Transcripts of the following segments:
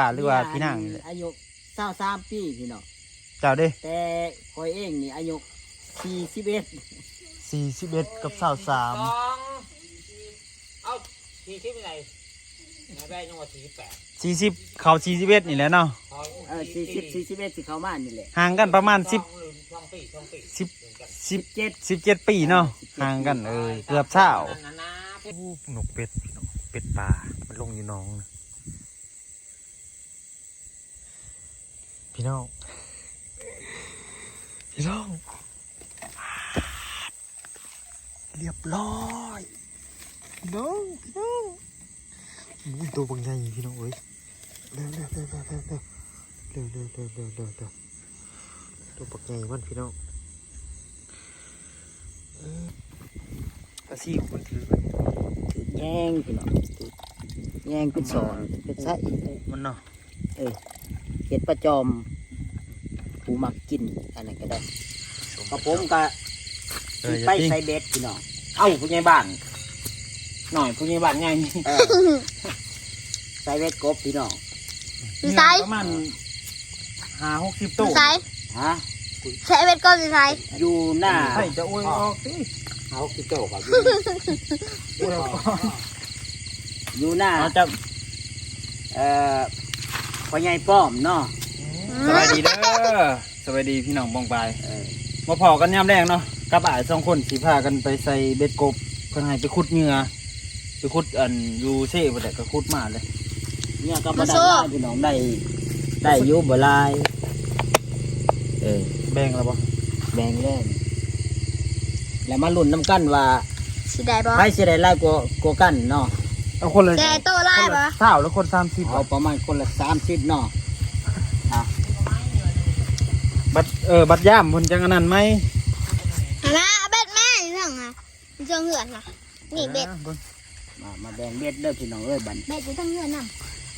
ป่าหรือว่าพี่นางนี่แหละอายุเศร้าสามปีพี่น้องเจ้าเด้แต่คอยเองนี่อายุสี่สิบเอ็ดสี่สิบเอ็ดกับสาวสามสองเอาสี่สิบอะไรนายแบงยังว่าสี่สิบแปดสี่สิบเขาสี่สิบเอ็ดนี่แหละเนาะเออสี่สิบสี่สิบเอ็ดสิเข้ามานี่แหละห่างกันประมาณสิบช่องปีช่องปีสิบสิบเจ็ดสิบเจ็ดปีเนาะห่างกันเออเกือบเช้านั่นนะนกเป็ดพี่น้องเป็ดป่ามันลงอยู่หน้องนะ พี่น้อง พี่น้อง เรียบร้อยพี่น้องพี่น้องอุ้ยตัวบางใหญ่พี่น้องเอ้ยเร็วเร็วเร็วเร็วเร็วเร็วเร็วเร็วเร็วเร็วเร็วเร็วตัวบางใหญ่มันพี่น้องเออตาซี่ของมันถือถือแย่งพี่น้องถือแย่งเป็นสอนเป็นไส้มันเนาะเห็ดประจอมผู้มักกินอันนั้นก็ได้กระผมก็เอออย่าไปปิ้งใส่เบ็ดพี่น้องเอ้าผู้ใหญ่บ้านหน่อยผู้ใหญ่บ้านไงเออใส่เบ็ดกบพี่น้องอยู่ไซประมาณห้าหกสิบตู้ไซฮะใช้เบ็ดก็อยู่ไซอยู่หน้าใช่จะโอ้ยออกสิเอาคือเจ้ากับโอ้ยออกอยู่หน้า เอาจะเอ่อ พ่อใหญ่ป้อมเนาะสบายดีเด้อสบายดีพี่น้องบองปลายเออมาพอกันยามแรงเนาะกับอ้ายสองคนสีพากันไปใส่เบ็ดกบเพิ่นให้ไปขุดเหงื่อไปขุดอันอยูเซ่บ่ได้ก็ขุดมาเลยเนี่ยก็บ่ได้มาพี่น้องได้ได้อยู่บ่หลายเออแบ่งแล้วบ่แบ่งเล่นแล้วมาลุ้นน้ำกันว่าสิได้บ่ใครสิได้หลายกว่ากว่ากันเนาะ เอาคนละแต่โตไล่บ่เท่าแล้วคนสามสิบเอาประมาณคนละ30เนาะบัดเออบัดย่ามเพิ่นจังอันนั้นไหมเห็นไหมเอาเบ็ดแม่อยู่ทางอะอยู่ทางเหือนน่ะนี่เบ็ดมามาแบ่งเบ็ดเด้อพี่น้องเอ้ยบัดเบ็ดอยู่ทางเหือนน่ะ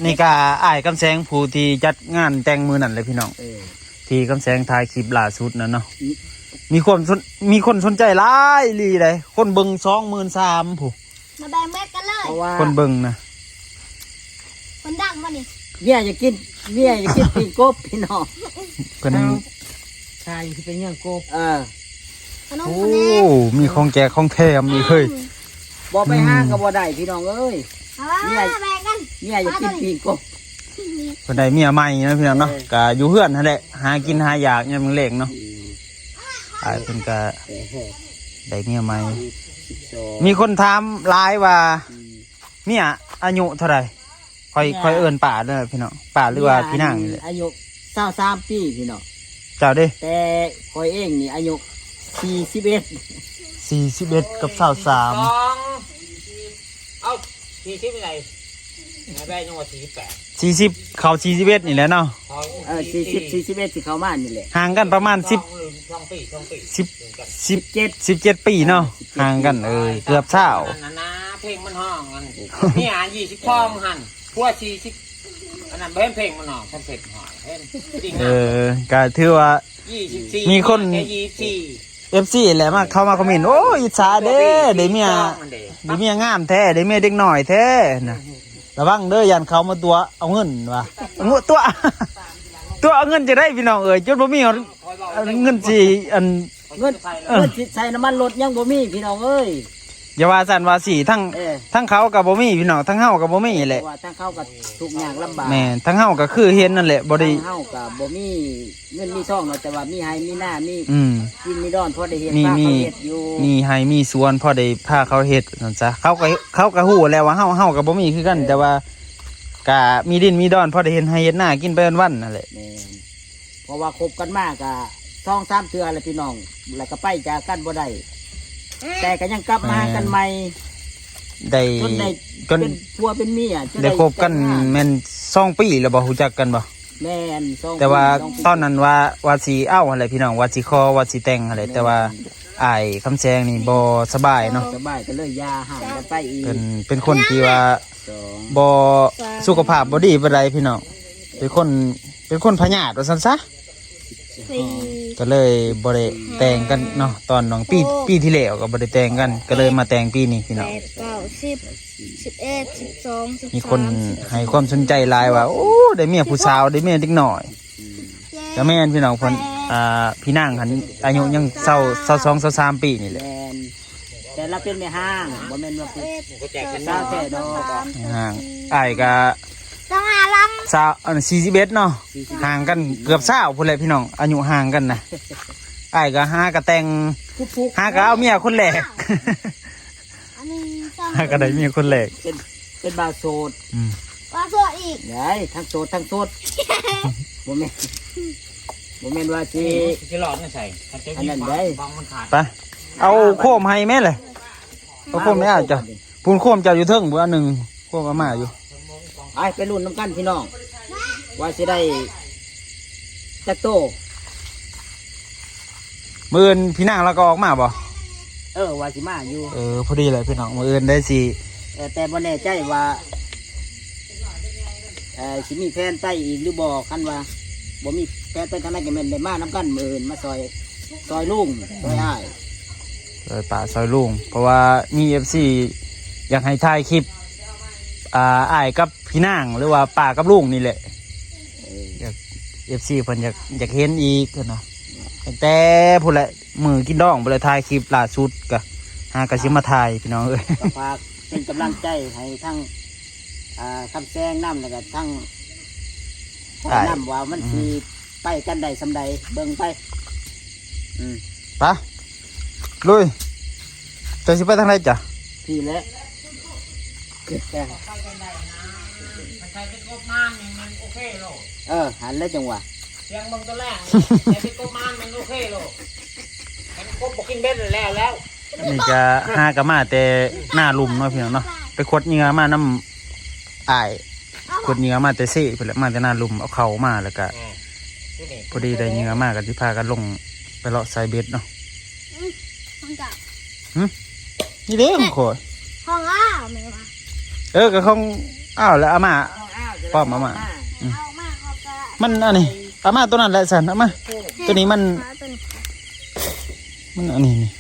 นี่ก็อ้ายกำแสงผู้ที่จัดงานแต่งมือนั่นเลยพี่น้องเออที่กำแสงถ่ายคลิปล่าสุดนั่นเนาะมีคนสนมีคนสนใจหลายอีหลีเลยคนเบิ่งสองหมื่นสามผู้ มาแบ่งเบ็ดกันเลย เพราะว่าคนเบิ่งนะคนดังมานี่เนี่ยจะกินเนี่ยจะกินปีกบพี่น้องเพิ่นชายที่เป็นยังโกบเออขนมโอ้คนนี้มีของแจกของแถมอีกเฮ้ยบ่ไปห้างก็บ่ได้พี่น้องเอ้ย เอามาแบ่งกันเนี่ยจะกินปีกบ เพิ่นได้เมียใหม่นะพี่น้องเนาะเออ ก็อยู่เฮือนนั่นแหละหากินหาอยากยามมื้อเล็กเนาะอ้ายเพิ่นก็เออได้เมียใหม่ สิบสองมีคนถามหลายว่าอืมเมียอายุเท่าไหร่ค่อยเมียค่อยเอิ้นป้าเด้อพี่น้องป้าหรือว่าพี่นางนี่แหละอายุเศร้าสามปีพี่น้องเจ้าเด้แต่คอยเองนี่อายุสี่สิบเอ็ด41กับ23สองเอาสี่สิบอะไรนายแบงยังว่าสี่สิบแปด 40เข้า41นี่แหละเนาะเออสี่สิบสี่สิบเอ็ดสิเข้ามานี่แหละห่างกันประมาณ10ช่องปีช่องปีสิบสิบเจ็ดสิบเจ็ดปีเนาะห่างกันเออเกือบเช้านั่นนะเพลงมันห้องมันนี่อ่านยี่สิบช่องหันพวกสี่สิบอันนั้นเพิ่มเพลงมันห้องเพิ่มเพลงหอยเพิ่มจริงเอนะอก็ถือว่ายี่สิบสี่มีคนแค่ยี่สิบสี่เอฟซีแหละมาเข้ามาคอมเมนต์โอ้ยอิจฉาเด้เด้เมียเด้เมียงามแท้เด้เมียเด็กหน่อยแท้นะ ระวังเด้อยันเขามาตัวเอาเงินว่ะเอาเงินตัว ตัวเอาเงินจะได้พี่น้องเอ๋ยจนบ่มีเอาเอาเงินสิอันเงินเออเงินสิใส่น้ำมันรถยังบ่มีพี่น้องเอ้ย อย่าว่าสันว่าสีทั้งเออ ทั้งเขากับบ่มีพี่น้องทั้งเฮากับบ่มีแหเพละราะว่าทางเข้ากับทุกอย่างลำบากแม่นทั้งเฮาก็คือเห็นนั่นแหละบ่ได้ทางเข้ากับบ่มีเงินมีช่องเนาะแต่ว่ามีให้มีหน้ามีอืม กินมีดอนพอได้เห็นมีว่ามี เขาเฮ็ดอยู่มีให้มีสวนพอได้พาเขาเฮ็ดนั่นซะเขาก็เขาก็ฮู้แล้วว่าเฮาเฮาก็บ่มีคือกัน แต่ว่าก็มีดินมีดอนพอได้เห็นให้เฮ็ดหน้ากินไปวันๆนั่นแหละแม่นเพราะว่าคบกันมากอะสองสามเทื่อแล้วพี่น้องแล้วก็ไปจากกันบ่ได้ แต่ก็ยังกลับมาหากันใหม่ได้จนได้จนเป็นผัวเป็นเมียจนได้คบกันแต่งงาแม่น2ปีแล้วบ่ฮู้จักกันบ่แม่นสองแต่ว่าสงปีตอนนั้นว่าว่าสิเอ้าอะไรพี่น้องว่าสิคอว่าสิแต่งอะไรแต่ว่าอ้ายคำแซงนี่บ่สบายเนาะสบายก็เลยยาห่างกันไปอีกเป็นเป็นคนที่ว่าสองบ่สุขภาพบ่ดีปานใดพี่น้องเป็นคนเป็นคนพยาธิว่าซั่นซะ สสี่ก็เลยบ่ได้แต่งกันเนาะตอนน้องปีปีที่แล้วก็บ่ได้แต่งกัน ก็เลยมาแต่งปีนี้พี่แปน้อง ดเก้าสิบสิบเอ็ดสิบสองสิบมีสามคนให้ความสนใจหลายว่า โอ้ได้เมียผู้สาวได้เมียเด็กหน่อยเจ็ก็ดแม่นพี่น้องเพิ่นอ่าพี่นางหันอายุยังเศร้าเศร้าสองเศร้าสามปีนี่แหแมละนแต่เราเป็นแม่ห้างบ่แม่นว่าเป็น เอ็ดก็แจกกันสาวแท้ดอกห่างอ้ายก็สองห้าล สาวอัน41เนาะห่างกันเกือบ20พุ่นแหละพี่น้องอายุห่างกันนะอ้ายก็หาก็แต่งฟุกฟุกหาก็เอาเมียคนแรกำอันนี้สองหาก็ได้เมียคนแรกเป็นเป็นบ่าวโสดอืมว่าโซอีกไงทั้งโสดทั้งโสดบ่แม่นบ่แม่นว่าสิจะหลอดไม่ใส่ถ้าจะอันนั้นได้บางมันขาดไปเอาโคมให้แม่เลยเอาโคมไม่เอาจ้ะปูนโคมเจ้าอยู่เทิงบ่อันหนึงโคมอามาอยู่ ไปไปรุ่นน้ำกันพี่น้อง ว่าสิได้จักโตมื้ออื่นพี่นางแล้วก็ออกมาบ่เออว่าสิมาอยู่ เออพอดีเลยพี่น้องมื้ออื่นได้สิเออแต่บ่แน่ใจว่าเออสิมีแฟนไปอีกหรือบ่คันว่าบ่มีแฟนไปทางไหนก็แม่นได้มาน้ำกันมื้ออื่นมาซอยซอยลุงซอยอ้ายซอยป่าซอยลุงเพราะว่ามีเอฟซีอยากให้ถ่ายคลิปอ่าอ้ายกับ พี่นางหรือว่าป่ากับลุงนี่แหละเออเอฟซีเพิ่นอยากอยากเห็นอีกเนาะตั้งแต่พูดแหละมือกินดองไปเลยถ่ายคลิปล่าสุดกะหากะสิมาถ่ายพี่น้องเอ้ยก็ฝากเป็นกำลังใจให้ทั้งอ่าคำแซงน้ำแล้วก็ทั้งได้น้ำว่ามันสิไปกันได้สำใดเบิ่งไปอืมไปะลุยเจะสิไปทางไหนจ้ะพี่แหละเกิดแต่มันใช้เป็นกบม่านนี่มันโอเคโลกเออ หันแล้วจังหวะเสียงเบางตัวแรกใช้เป็นกบม่านมันโอเคโลกมันกบบอกกินเบ็ดแล้วแล้วนี่จะหากะมาแต่หน้าลุมเนาะพี่น้องเนาะไปขดเหงื่อมาน้ำอ้ายขดเหงื่อมาแต่เซ่ไปแหละมาแต่หน้าลุมเอาเข่ามาแล้วก็อ่าดูนี่พอดีได้เหงื่อมากันที่พากันลงไปเลาะไซเบ็ดเนาะห้องเก่านี่เด้ของขอยห้องอ้าวแม่ว่าเออก็ของอ้าวแล้วอามา ป้อมมามาเอามาเขาก็มันอันนี้อามาตัวนั้นแหละสันอามา ตัวนี้มัน หาตัวนี้มันอันนี้นี่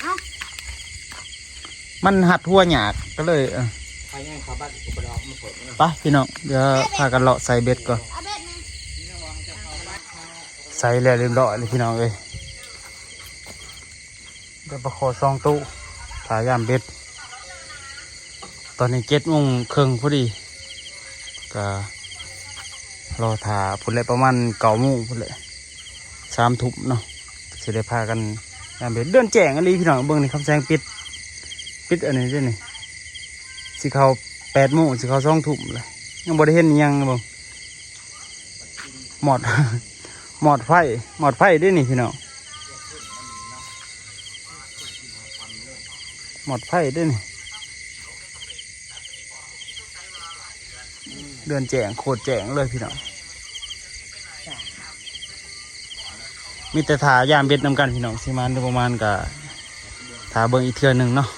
เอ้ามันหัดหัวหยากก็เลยเออไปง่ายเขาบ้านกูไปออกมาเปิดนะไปพี่น้องเดี๋ยวพากันเลาะไซเบ็ดก่อน เอาเบ็ดนะใส่แล้วเรียบร้อยเลยพี่น้องเอ้ยเดี๋ยวประคอซองตู้ถายามเบ็ด ตอนนี้เจ็ดโมงครึ่งพอดี ก็รอถาพุ่นเลยประมาณเก้าโมงพุ่นเลยสามทุ่มเนาะสิได้พากันยามเดเดินแจ้งอันนี้พี่น้องเบิ่งนี่คำแซงปิดปิดอันนี้ด้วยนี่สิเขาแปดโมงสิเขาสองทุ่มเลยยังบ่ได้เห็นยังเบิ่งหมอดหมอดไฟหมอดไฟด้วยนี่พี่น้องหมอดไฟด้วยนี่ เดือนแจงโคตรแจงเลยพี่น้องมีแต่ถายามเบ็ดนำกันพี่น้องสิมันประมาณกับถาเบิ่งอีกเทือหนึ่งเนาะ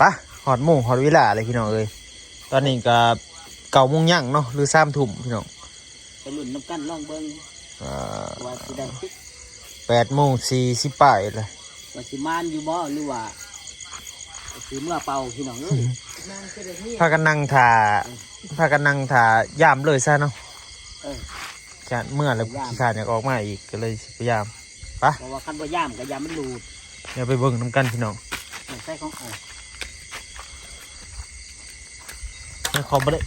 ปะหอดหมู่หอดเวิลาเลยพี่น้องเอ้ยตอนนี้ก็เก่าโมงย่างเนาะหรือสามทุ่มพี่น้องไปรุ่นน้ำกันลองเบิ่งอ่า ว่าสิได้ติดแปดโมงสี่สิบป้ายเลยว่าสิมานอยู่บ่หรือว่าสิเมื่อเป่าพี่น้องเอ้ยพากันนั่งถ่าพากันนั่งถ่ายามเลยซะเนาะเออจะเมื่อแล้วขี้ขาดอยากออกมาอีกก็เลยสิพยายามเพราะว่าคันบ่ย่ามก็ยามมันหลุดเดี๋ยวไปเบิ่งน้ำกันพี่น้องใส่ของเออไม่ขอบ่ได้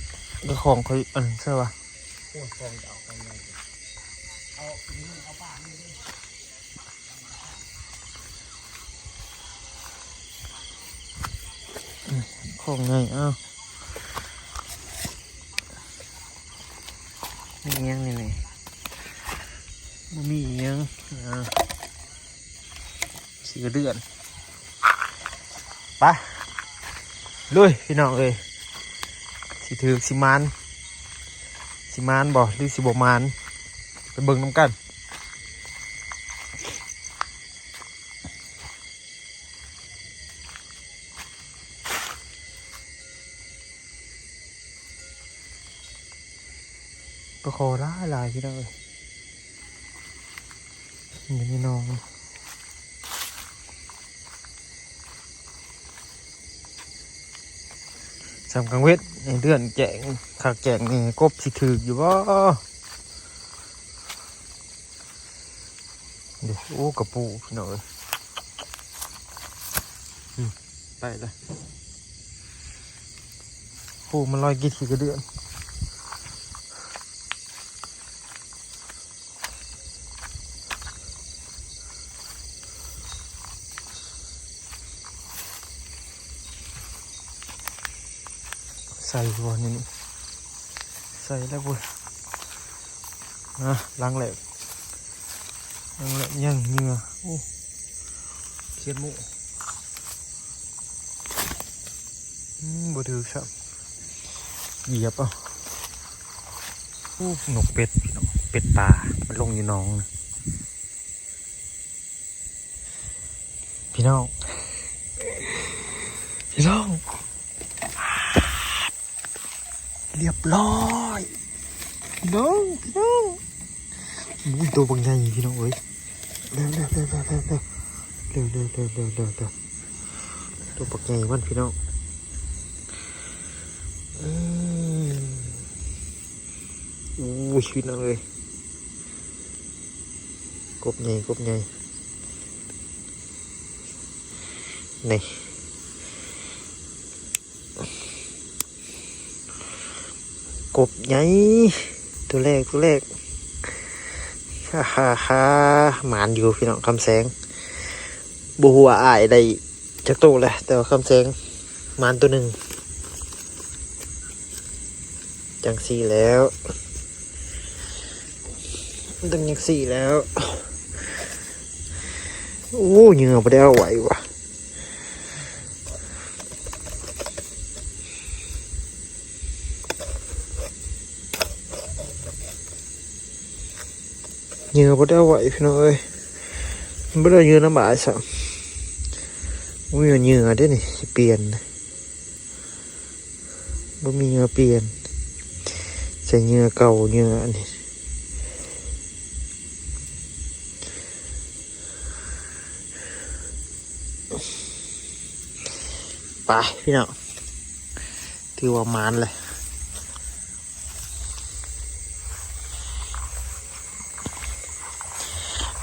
ก็ของเขาอันเสื้อวะอืม ของไงอ้าวมีอิหยังนี่นี่บ่มีอิหยังอ่าสีกระเดือนไปลุยพี่น้องเอ้ยสิถือสิมานสิมานบ่หรือสิบมาน ไปเบิ่งน้ำกันปคอล่าลายที่นั่นเลยนี่นี่น้องสำกังเวทในเดือนแจงขากแจงนี่กบสิถืออยู่บ่ เดี๋ยวโอ้กระปูพี่น้องเอ้ยไปเลยปูมันลอยกี่ทีกระเดือนใส่บัวนี่ใส่แล้วบัวนะล้างแหลก ล้างแหลกยังเหงื่อโอ้เขียดหมูอืมบ่ถือครับเหยียบเอะโอ้นกเป็ดพี่น้องเป็ดป่ามันลงอยู่หน้องนะพี่น้องพี่น้องเรียบร้อยพี่น้องพี่น้องอุ้ยตัวบางใหญ่พี่น้องเอ้ย เร็วเร็วเร็วเร็วเร็วเร็วเร็วเร็วเร็วเร็วเร็วเร็วตัวบางใหญ่มันพี่น้องอืมอุ้ยพี่น้องเอ้ยกบใหญ่กบใหญ่นี่กบใหญ่ตัวแรกตัวแรก ฮ่าฮ่าฮ่าหมานอยู่พี่น้องคำแสงบูหัวอายได้จากตัวแหละแต่ว่าคำแสงหมานตัวหนึ่งจังสี่แล้วตึงยังสี่แล้ว โอ้เหงื่อไปได้เอาไหววะ Nhờ bắt đầu vậy phải nói Bắt đầu như nó bãi sợ Ui là nhờ đấy này Biển Bố mình nhờ biển Sẽ nhờ cầu nhờ này.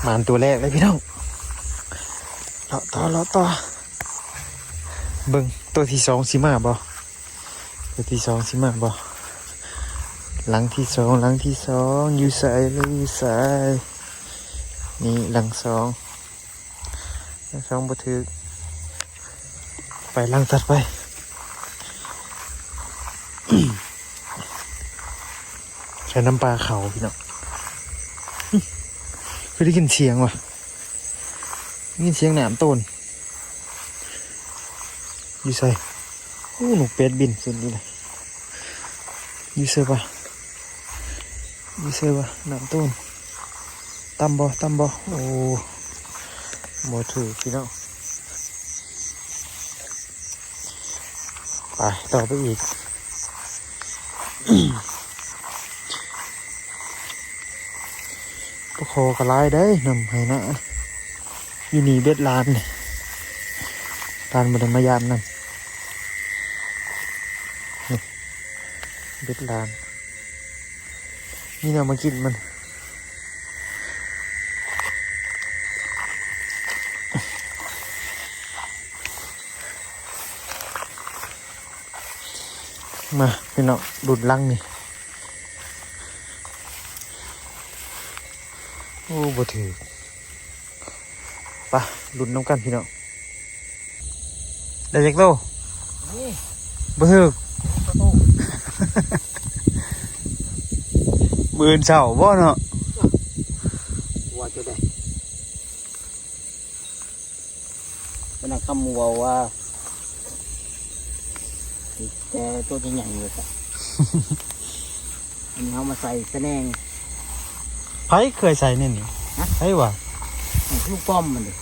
มานตัวแรกเลยพี่น้องเลาะต่อเลาะต่อเบิ่งตัวที่สองสิมาบ่ตัวที่สองสิมาบ่หลังที่สองหลังที่สองอยู่ใส่เลยอยู่ใส่นี่หลังสองหลังสองบ่ถือไปหลังตัดไปใช้น้ำปลาเขาพี่น้อง คือได้ยินเสียงว่ะได้ยินเสียงหนามต้นอยู่ใส่อู้หนูเป็ดบินสุดนี่เลยอยู่เสือปะอยู่เสือปะหนามต้นตำบ่ตำบ่โอ้บ่ถือพี่น้องไปต่อไปอีก ก็ค อกระไลได้นำให้นะอยู่นี่เบ็ดลานนี่ลานบไดมายามนั่นเบ็ดลาน นี่เรามากินมันมาพี่น้องดุดลังนี่ โอ้ บ่ถือไปะลุ้นน้ำกันพี่น้องได้เล็กโตบ่ถือมือนเสาบ่เนาะว่าจะได้เป็นคำว่าว่าแต่ตัวใหญ่ๆเลยครับอันนี้เอามาใส่แสดงไผเคยใส่เนี่ยนี่ ฮะไผวะลูกป้อมมันเลย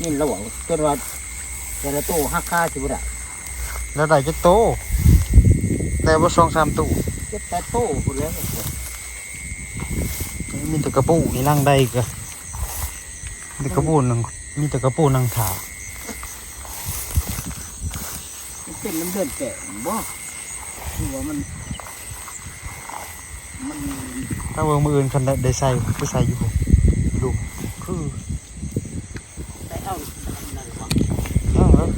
นี่ระหว่างจนว่าแต่ละตู้หักค่าชิบุระแล้วได้จักโตแต่บ่สองสามตู้สเจ็ดแปดโต้พุ่นแล้วมีแต่กระปูนี่ล่างได้กะมีแต่กระปูนังมีแต่กระปูนังถามันเป็นน้ำเดือดแก่บ่หัวมัน มัน ถ้าเบิ่งมืออื่นคันได้ใส่ไปใส่อยู่ดูคือได้เอานั่นบ่เอาแล้ว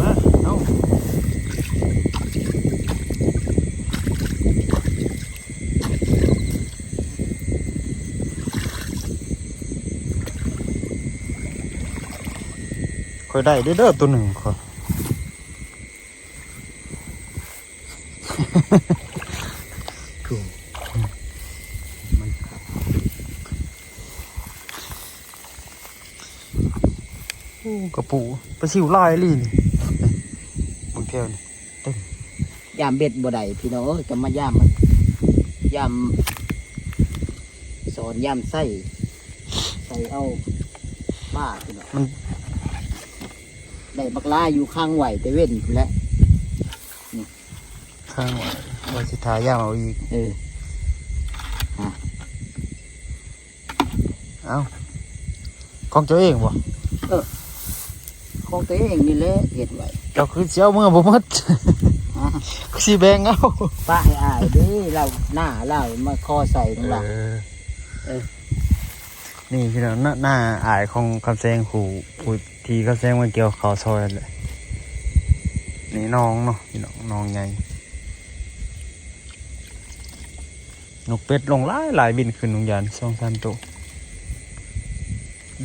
มาเอาคอยได้เด้เด้อตัวหนึ่งคอย ถูกโอ้กระปูปลาซิวลายลีนี่บางเที่ยวนี่ยามเบ็ดบ่ได้พี่น้องเอ้ยก็มายามมันยามสอนยามใส่ใส่เอาบ้าพี่น้องมันได้บักลาอยู่ข้างไหวแต่เว้นพู้นแหล้วข้างว่าสิทายามเอาอีก เออเอ้าของเจ้าเองบ่ของตัวเองนี่แหละเห็ดไว้เจ้าคือสิเจ้าเมื่อบ่หมดอะคือสิแบ่งเอาป้าให้อายเด้เราหน้าเรามาคอใส่ตรงหลังเออนี่พี่น้องหน้าหน้าอายของคำแซงขู่ผู้ที่คำแซงมันเกี่ยวเขาซอยนั่นแหละนี่น้องเนาะพี่น้องน้องใหญ่ นกเป็ดลงหลายหลายบินขึ้นลงยานสองสามตัว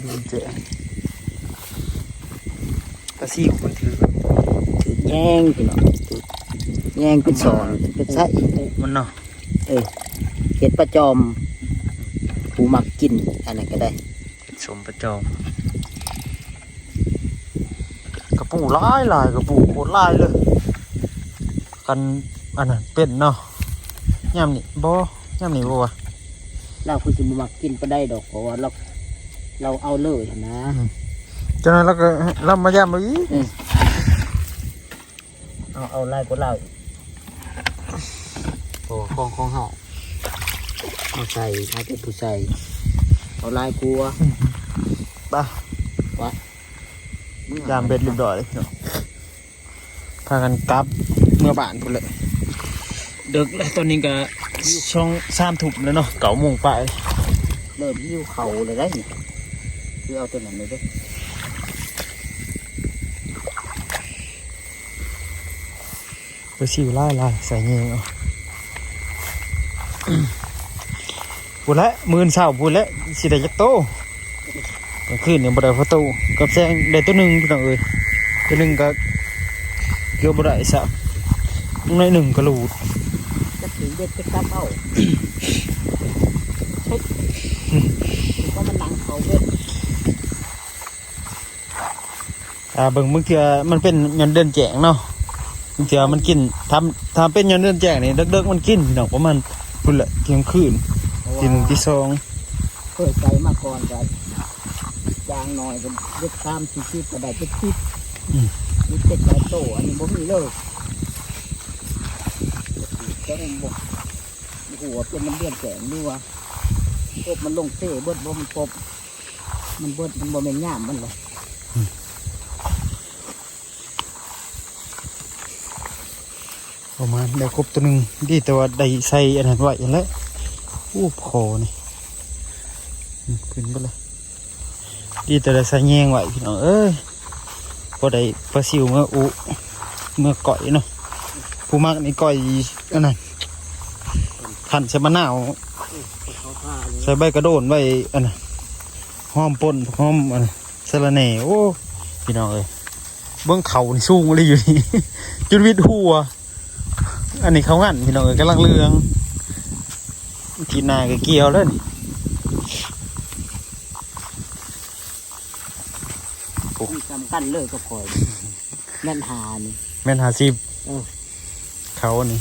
ดูเจ๋งตะซิวมันถือถือแย่งพี่น้องถือแย่งเป็นสอนเป็นไส้มันเนาะเออเห็ดประจอมผู้มักกินอันนั้นก็ได้สมประจอมกระปูหลายหลายกระปูโคตรหลายเลยกันอันนั้นเป็นเนาะย่ำนี่บ่ ย่ำนี่บ่วะเราคือสิบมักกินไปได้ดอกเพราะว่าเราเราเอาเลยนะจนนั้นเราก็เรามาย่ำเลยเอาเอาไล่ก็เล่าโอ้ของของเฮาเอาใส่เอาเป็นผู้ใส่เอาลายกลัวป่ะมึงย่ำเบ็ดเรียบร้อยเลยเนาะพากันกลับเมื่อบ้านพุ่นเลยเดึกแล้วตอนนี้ก็ ช่องสามถุบแล้วเนาะเก่าโมงไปเริ่มหิ้วเข่าเลยได้นี่คือเอาตัวนั้นเลยเด้อไปสิวไล่ไล่ใส่เงี้ยเอาพูดแล้วมื่นเช้าพูดแล้วสิได้จักโตกลางคืนเนี่ยบ่ได้พอโตกับแซงได้ตัวหนึ่งพี่น้องเอ้ยตัวหนึ่งก็เกี่ยวบ่ได้สับในหนึ่งก็หลูดจะถือ เบ็ดจะกลับเอาเช็ดเพราะมันหนังเขาเบ็ดอ่าเบิ่งบางเทื่อมันเป็นยอนเดินแจงเนาะบางเทื่อมันกินทำทำเป็นยอนเดินแจงนี่เด็กๆมันกินพี่น้องประมาณพุ่นละเที่ยงคืนเพราะตีหนึ่งตีว่าสองเคยใจมาก่อนกันยางหน่อยก็เด็ดตามชีวิตก็ได้เป็นคิดมีเจ็ดแปดโตอันนี้บ่มีเลยก็ ยังบอกหัวเป็นมันเลี้ยงแสงนี่วะกบมันลงเซ่เบิดบ่มันกบมันเบิดมันบ่เป็นย่ามมันเลยประมาณได้ครบตัวหนึ่งดีแต่ว่าได้ใส่อันนั้นไว้อย่างละอู้พอนี่ขึ้นไปเลยดีแต่ได้ใส่แยงไว้พี่น้องเอ้ยพอได้ปลาซิวเมื่ออุเมื่อก่อยเนาะ ผู้มักนี่ก่อยอันนั้นหั่นใส่มะนาวเขาพาเลยใส่ใบกระโดนไว้อันนั้นหอมป่นหอมอันนั้นสะระแหน่โอ้พี่น้องเอ้ยเบื้องเขานี่สูงเลยอยู่นี่จุดวิทย์หัว อันนี้เขางันพี่น้องเอ้ยกำลังเรือง ทีหนาก็เกี่ยวแล้วนี่มีสำคัญเลยก็คอยแม่นหานี่แม่นหาสิบ เขาอันนี้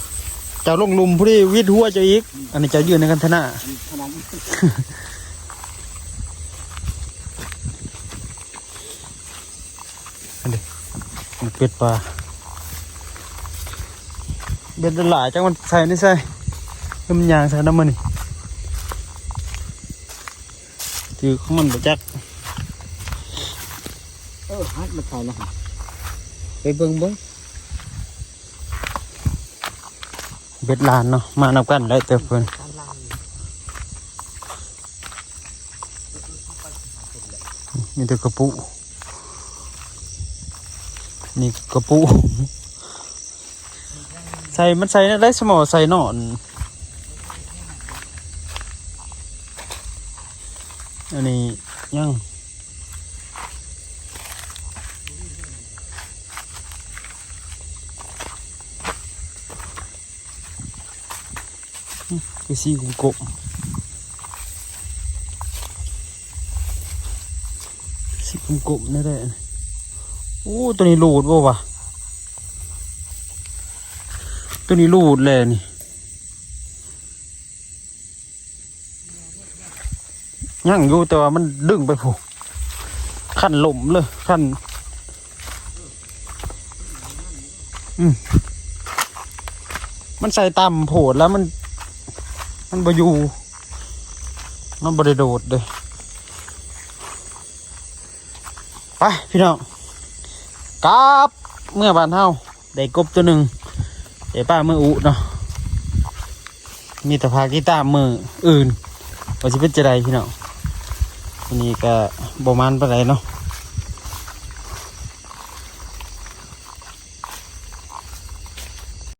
เจ้าลงลุมผู้ที่วิทย์หัวเจ้าอีก อันนี้เจ้ายืนในกันทนาขนาดนี้มันเป็ดปลาเบ็ดหลายจังมันใส่นี่ใส่คือมันยางใส่น้ำมันนี่ถือของมันบ่จักเออฮัดมาใส่นะฮะไปเบิ่งเบิ่ง เบ็ดลานเนาะมานำกันได้เติบเพิ่นมีแต่กระปุนี่กระปุใส่มันใส่ได้สมอใส่หนอนอันนี้ยัง คือสีกุกบสีกุกบนี่แหละโอ้ตัวนี้หลูดบ่วะตัวนี้รูดเลยนี่ยังอยู่แต่ว่ามันดึงไปผูกขั้นหล่มเลยขั้นอืมมันใส่ต่ำโผดแล้วมัน มันบอยู่มันบริโดดเลยไปพี่น้องกลับเมื่อบานเฮาได้กบตัวหนึ่งเดี๋ยวป้ามืออุเนาะมีแต่พากีตาร์มืออื่นว่าจะเป็นจะไดพี่น้องอันนี้ก็บมันปานเนาะ